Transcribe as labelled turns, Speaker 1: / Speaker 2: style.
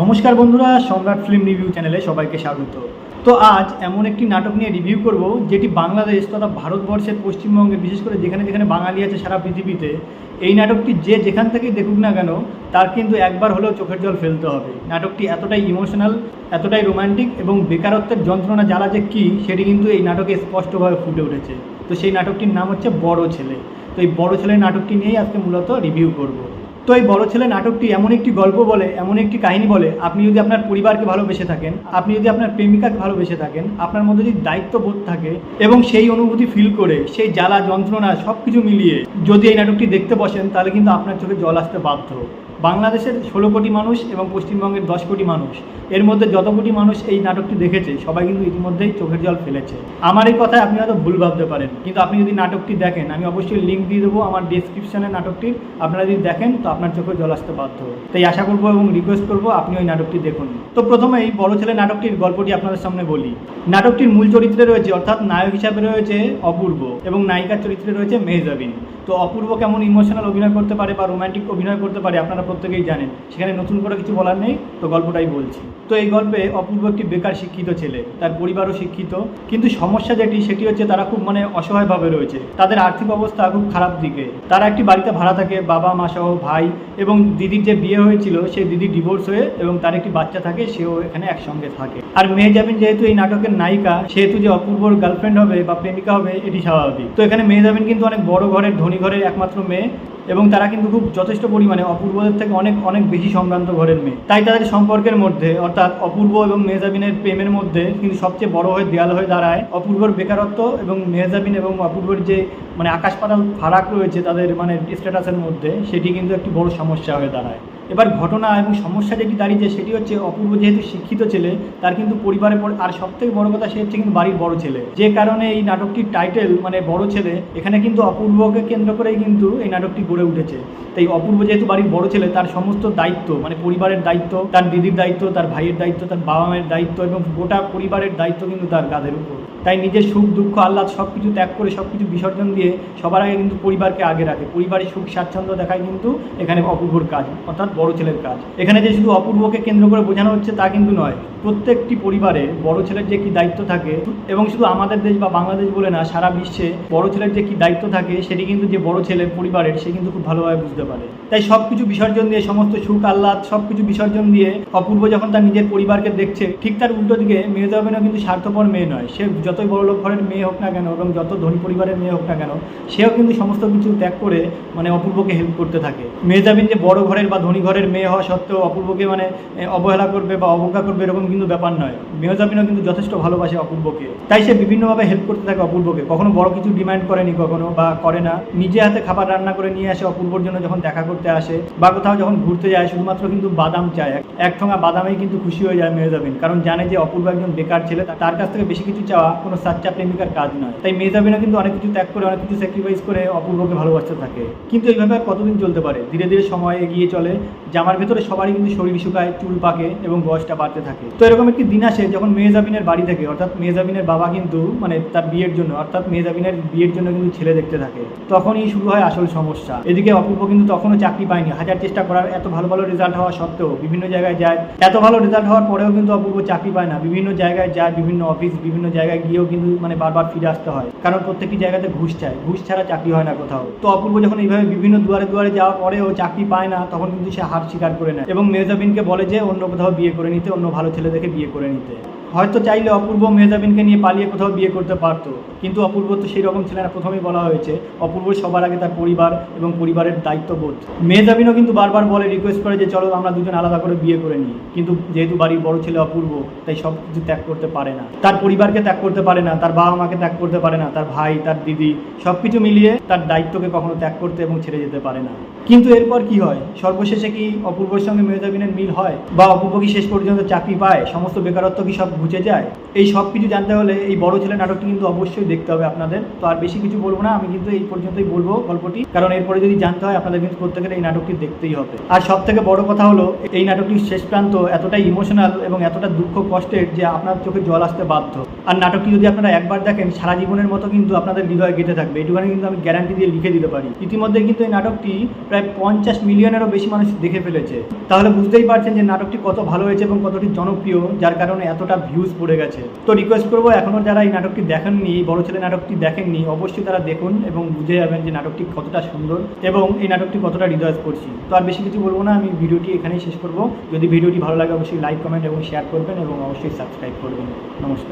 Speaker 1: নমস্কার বন্ধুরা, সম্রাট ফিল্ম রিভিউ চ্যানেলে সবাইকে স্বাগত। তো আজ এমন একটি নাটক নিয়ে রিভিউ করব, যেটি বাংলাদেশ তথা ভারতবর্ষের পশ্চিমবঙ্গে, বিশেষ করে যেখানে যেখানে বাঙালি আছে সারা পৃথিবীতে, এই নাটকটি যে যেখান থেকেই দেখুক না কেন, তার কিন্তু একবার হলেও চোখের জল ফেলতে হবে। নাটকটি এতটাই ইমোশনাল এতটাই রোমান্টিক এবং বেকারত্বের যন্ত্রণা জ্বালা যে কী, সেটি কিন্তু এই নাটকে স্পষ্টভাবে ফুটে উঠেছে। তো সেই নাটকটির নাম হচ্ছে বড় ছেলে। তো এই বড় ছেলে নাটকটি নিয়েই আজকে মূলত রিভিউ করব। তো এই বড় ছেলে নাটকটি এমন একটি গল্প বলে, এমন একটি কাহিনী বলে, আপনি যদি আপনার পরিবারকে ভালোবেসে থাকেন, আপনি যদি আপনার প্রেমিকাকে ভালোবেসে থাকেন, আপনার মধ্যে যদি দায়িত্ববোধ থাকে এবং সেই অনুভূতি ফিল করে, সেই জ্বালা, যন্ত্রণা সব কিছু মিলিয়ে যদি এই নাটকটি দেখতে বসেন, তাহলে কিন্তু আপনার চোখে জল আসতে বাধ্য। বাংলাদেশের ষোলো কোটি মানুষ এবং পশ্চিমবঙ্গের দশ কোটি মানুষ। এর মধ্যে যত কোটি মানুষ এই নাটকটি দেখেছে, সবাই কিন্তু ইতিমধ্যেই চোখের জল ফেলেছে। আমার এই কথায় আপনি হয়তো ভুল ভাবতে পারেন, কিন্তু আপনি যদি নাটকটি দেখেন, আমি অবশ্যই লিঙ্ক দিয়ে দেবো আমার ডিসক্রিপশনে নাটকটির। আপনারা যদি দেখেন, তো আপনার চোখে জল আসতে বাধ্য। তাই আশা করব এবং রিকোয়েস্ট করব আপনি ওই নাটকটি দেখুন। তো প্রথমে এই বড় ছেলে নাটকটির গল্পটি আপনাদের সামনে বলি। নাটকটির মূল চরিত্রে রয়েছে, অর্থাৎ নায়ক হিসাবে রয়েছে অপূর্ব এবং নায়িকার চরিত্রে রয়েছে মেহজাবিন। তো অপূর্ব কেমন ইমোশনাল অভিনয় করতে পারে বা রোমান্টিক অভিনয় করতে পারে আপনারা প্রত্যেকেই জানেন। সেখানে নতুন করে কিছু বলার নেই, তো গল্পটাই বলছি। তো এই গল্পে অপূর্ব একটি বেকার শিক্ষিত ছেলে, তার পরিবারও শিক্ষিত, কিন্তু সমস্যা যেটি, সেটি হচ্ছে তারা খুব মানে অসহায়ভাবে রয়েছে। তাদের আর্থিক অবস্থা খুব খারাপ দিকে। তারা একটি বাড়িতে ভাড়া থাকে, বাবা, মা সহ ভাই এবং দিদির যে বিয়ে হয়েছিল, সেই দিদির ডিভোর্স হয়ে এবং তার একটি বাচ্চা থাকে, সেও এখানে একসঙ্গে থাকে। আর মেহজাবিন যেহেতু এই নাটকের নায়িকা, সেহেতু যে অপূর্বর গার্লফ্রেন্ড হবে বা প্রেমিকা হবে, এটি স্বাভাবিক। তো এখানে মেহজাবিন কিন্তু অনেক বড় ঘরের ধনী ঘরের একমাত্র মেয়ে এবং তারা কিন্তু খুব যথেষ্ট পরিমাণে অপূর্বদের থেকে অনেক অনেক বেশি সম্ভ্রান্ত ঘরের মেয়ে। তাই তাদের সম্পর্কের মধ্যে, অর্থাৎ অপূর্ব এবং মেহজাবিনের প্রেমের মধ্যে কিন্তু সবচেয়ে বড় হয়ে, দেয়াল হয়ে দাঁড়ায় অপূর্বর বেকারত্ব এবং মেহজাবিন এবং অপূর্বর যে মানে আকাশ পাতাল ফারাক রয়েছে তাদের মানে স্ট্যাটাসের মধ্যে, সেটি কিন্তু একটি বড় সমস্যা হয়ে দাঁড়ায়। এবার ঘটনা এবং সমস্যা যেটি দাঁড়িয়েছে সেটি হচ্ছে অপূর্ব যেহেতু শিক্ষিত ছেলে, তার কিন্তু পরিবারের পর আর সব থেকে বড় কথা সে হচ্ছে কিন্তু বাড়ির বড় ছেলে। যে কারণে এই নাটকটির টাইটেল মানে বড় ছেলে, এখানে কিন্তু অপূর্বকে কেন্দ্র করেই কিন্তু এই নাটকটি গড়ে উঠেছে। তাই অপূর্ব যেহেতু বাড়ির বড় ছেলে, তার সমস্ত দায়িত্ব মানে পরিবারের দায়িত্ব, তার দিদির দায়িত্ব, তার ভাইয়ের দায়িত্ব, তার বাবা মায়ের দায়িত্ব এবং গোটা পরিবারের দায়িত্ব কিন্তু তার গাদের উপর। তাই নিজের সুখ, দুঃখ, আহ্লাদ সব কিছু ত্যাগ করে সব কিছু বিসর্জন দিয়ে সবার আগে কিন্তু পরিবারকে আগে রাখে। পরিবারের সুখ, স্বাচ্ছন্দ্য দেখায় কিন্তু এখানে অপূর্বর কাজ, অর্থাৎ বড় ছেলের কাজ। এখানে যে শুধু অপূর্বকে কেন্দ্র করে বোঝানো হচ্ছে তা কিন্তু নয়, প্রত্যেকটি পরিবারে বড় ছেলের যে কি দায়িত্ব থাকে এবং শুধু আমাদের দেশ বা বাংলাদেশ বলে না, সারা বিশ্বে বড় ছেলের যে কি দায়িত্ব থাকে সেটি কিন্তু যে বড় ছেলে পরিবারের সে কিন্তু খুব ভালোভাবে বুঝতে পারে। তাই সব কিছু বিসর্জন দিয়ে, সমস্ত সুখ, আহ্লাদ সব কিছু বিসর্জন দিয়ে অপূর্ব যখন তার নিজের পরিবারকে দেখছে, ঠিক তার উল্টো দিকে মেয়ে যাবেনও কিন্তু স্বার্থপর মেয়ে নয়, সে যতই বড় লোক ঘরের মেয়ে হোক না কেন এবং যত ধনী পরিবারের মেয়ে হোক না কেন, সেও কিন্তু সমস্ত কিছু ত্যাগ করে মানে অপূর্বকে হেল্প করতে থাকে। মেহজাবিন যে বড় ঘরের বা ধনী ঘরের মেয়ে হওয়া সত্ত্বেও অপূর্বকে মানে অবহেলা করবে বা অবজ্ঞা করবে এরকম কিন্তু ব্যাপার নয়। মেহজাবিনও কিন্তু যথেষ্ট ভালোবাসে অপূর্বকে। তাই সে বিভিন্নভাবে হেল্প করতে থাকে অপূর্বকে। কখনো বড় কিছু ডিমান্ড করেনি কখনো বা করে না। নিজে হাতে খাবার রান্না করে নিয়ে আসে অপূর্বর জন্য যখন দেখা করতে আসে বা কোথাও যখন ঘুরতে যায়, শুধুমাত্র কিন্তু বাদাম চায়। এক- ঠোঙা বাদামেই কিন্তু খুশি হয়ে যায় মেহজাবিন কারণ জানে যে অপূর্ব একজন বেকার ছেলে, তার কাছ থেকে বেশি কিছু চাওয়া কোনো সাচ্চা প্রেমিকার কাজ নয়। তাই মেহজাবিনও কিন্তু অনেক কিছু ত্যাগ করে, অনেক কিছু স্যাক্রিফাইস করে অপূর্বকে ভালোবাসতে থাকে। কিন্তু এইভাবে আর কতদিন চলতে পারে? ধীরে ধীরে সময় এগিয়ে চলে, জামার ভেতরে সবারই কিন্তু শরীর শুকায়, চুল পাকে এবং বয়সটা বাড়তে থাকে। তো এরকম একটি দিন আসে যখন মেহজাবিনের বাড়ি থেকে, অর্থাৎ মেহজাবিনের বাবা কিন্তু মানে তার বিয়ের জন্য, অর্থাৎ মেহজাবিনের বিয়ের জন্য কিন্তু ছেলে দেখতে থাকে। তখনই শুরু হয় আসল সমস্যা। এদিকে অপূর্ব কিন্তু তখনও চাকরি পায়নি। হাজার চেষ্টা করার এত ভালো ভালো রেজাল্ট হওয়া সত্ত্বেও বিভিন্ন জায়গায় যায়। এত ভালো রেজাল্ট হওয়ার পরেও কিন্তু অপূর্ব চাকরি পায় না। বিভিন্ন জায়গায় যায়, বিভিন্ন অফিস বিভিন্ন জায়গায় গিয়েও কিন্তু মানে বারবার ফিরে আসতে হয়। কারণ প্রত্যেকটি জায়গাতে ঘুষ চায়। ঘুষ ছাড়া চাকরি হয় না কোথাও। তো অপূর্ব যখন এইভাবে বিভিন্ন দুয়ারে দুয়ারে যাওয়ার পরেও চাকরি পায় না, তখন কিন্তু সে হার স্বীকার করে নেয়। এবং মেজাবিনকে বলে যে, অন্য কোথাও বিয়ে করে নিতে, অন্য ভালো ছেলে দেখে বিয়ে করে নিতে। হয়তো চাইলে অপূর্ব মেহজাবিনকে নিয়ে পালিয়ে কোথাও বিয়ে করতে পারতো, কিন্তু অপূর্ব তো সেই রকম ছিল না প্রথমেই বলা হয়েছে অপূর্ব সবার আগে তার পরিবার এবং পরিবারের দায়িত্ববোধ। মেহজাবিনও কিন্তু বারবার বলে রিকোয়েস্ট করে যে চলো আমরা দুজন আলাদা করে বিয়ে করে নিই, কিন্তু যেহেতু বাড়ির বড় ছেলে অপূর্ব, তাই সব কিছু ত্যাগ করতে পারে না। তার পরিবারকে ত্যাগ করতে পারে না, তার বাবা মাকে ত্যাগ করতে পারে না, তার ভাই, তার দিদি, সব কিছু মিলিয়ে তার দায়িত্বকে কখনো ত্যাগ করতে এবং ছেড়ে যেতে পারে না। কিন্তু এরপর কি হয়? সর্বশেষে কি অপূর্বর সঙ্গে মেহজাবিনের মিল হয়? বা অপূর্ব কি শেষ পর্যন্ত চাকরি পায়? সমস্ত বেকারত্ব কি সব ঘুচে যায়। এই সব কিছু জানতে হলে এই বড় ছেলে নাটকটি কিন্তু অবশ্যই দেখতে হবে আপনাদের। তো আর বেশি কিছু বলব না, আমি কিন্তু এই পর্যন্তই বলব গল্পটি। কারণ এরপরে যদি জানতে হয়, আপনাদের কিন্তু প্রত্যেকের এই নাটকটি দেখতেই হবে। আর সব থেকে বড় কথা হলো, এই নাটকটির শেষ প্রান্ত এতটাই ইমোশনাল এবং এতটা দুঃখ কষ্টের যে আপনার চোখে জল আসতে বাধ্য। আর নাটকটি যদি আপনারা একবার দেখেন, সারা জীবনের মতো কিন্তু আপনাদের হৃদয় গেঁথে থাকবে। এটুখানি কিন্তু আমি গ্যারান্টি দিয়ে লিখে দিতে পারি। ইতিমধ্যে কিন্তু এই নাটকটি প্রায় পঞ্চাশ মিলিয়নেরও বেশি মানুষ দেখে ফেলেছে। তাহলে বুঝতেই পারছেন যে নাটকটি কত ভালো হয়েছে এবং কতটি জনপ্রিয়, যার কারণে এতটা ভিউজ পড়ে গেছে। তো রিকোয়েস্ট করব এখনও যারা এই নাটকটি দেখেননি এই বড় ছেলে নাটকটি দেখেননি, অবশ্যই তারা দেখুন এবং বুঝে যাবেন যে নাটকটি কতটা সুন্দর এবং এই নাটকটি কতটা হৃদয়স্পর্শী তো আর বেশি কিছু বলব না, আমি ভিডিওটি এখানেই শেষ করব। যদি ভিডিওটি ভালো লাগে, অবশ্যই লাইক কমেন্ট এবং শেয়ার করবেন এবং অবশ্যই সাবস্ক্রাইব করবেন। নমস্কার।